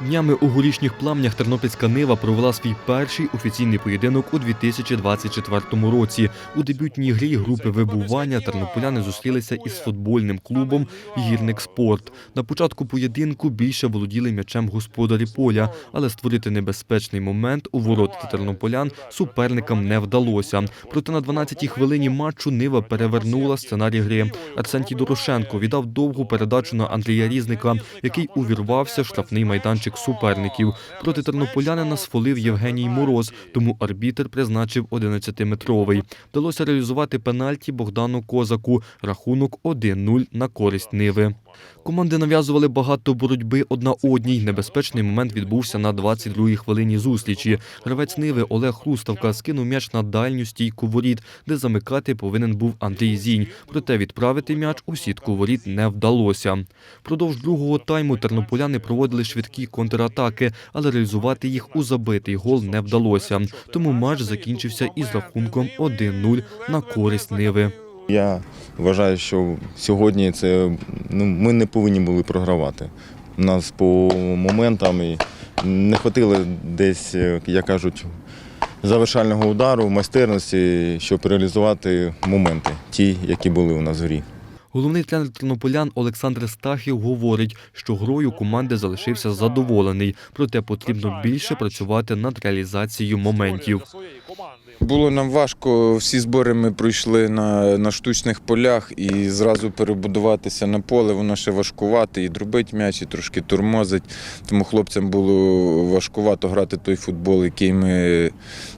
Днями у горішніх пламнях Тернопільська Нива провела свій перший офіційний поєдинок у 2024 році. У дебютній грі групи вибування тернополяни зустрілися із футбольним клубом Гірник Спорт. На початку поєдинку більше володіли м'ячем господарі поля, але створити небезпечний момент у ворота тернополян суперникам не вдалося. Проте на 12-й хвилині матчу Нива перевернула сценарій гри. Арсентій Дорошенко віддав довгу передачу на Андрія Різника, який увірвався в штрафний майданчик суперників. Проти тернополянина сфолив Євгеній Мороз, тому арбітер призначив 11-метровий. Вдалося реалізувати пенальті Богдану Козаку. Рахунок 1-0 на користь Ниви. Команди нав'язували багато боротьби одна одній. Небезпечний момент відбувся на 22-й хвилині зустрічі. Гравець Ниви Олег Руставка скинув м'яч на дальню стійку воріт, де замикати повинен був Андрій Зінь. Проте відправити м'яч у сітку воріт не вдалося. Продовж другого тайму тернополяни проводили швидкі контратаки, але реалізувати їх у забитий гол не вдалося. Тому матч закінчився із рахунком 1-0 на користь Ниви. Я вважаю, що сьогодні це ну, ми не повинні були програвати. У нас по моментам і не хватило десь, е, як кажуть, завершального удару, майстерності, щоб реалізувати моменти, ті, які були у нас в грі. Головний тренер тернополян Олександр Стахів говорить, що грою команди залишився задоволений, проте потрібно більше працювати над реалізацією моментів. Було нам важко. Всі збори ми пройшли на, на штучних полях і зразу перебудуватися на поле. Воно ще важкувати і дробить м'яч, і трошки тормозить. Тому хлопцям було важкувато грати той футбол, який ми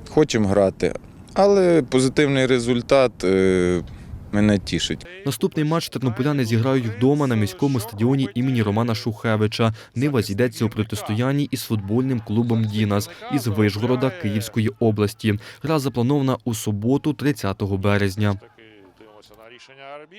хочемо грати. Але позитивний результат е, мене тішить. Наступний матч тернополяни зіграють вдома на міському стадіоні імені Романа Шухевича. Нива зійдеться у протистоянні із футбольним клубом Дінас із Вишгорода Київської області. Гра запланована у суботу, 30 березня.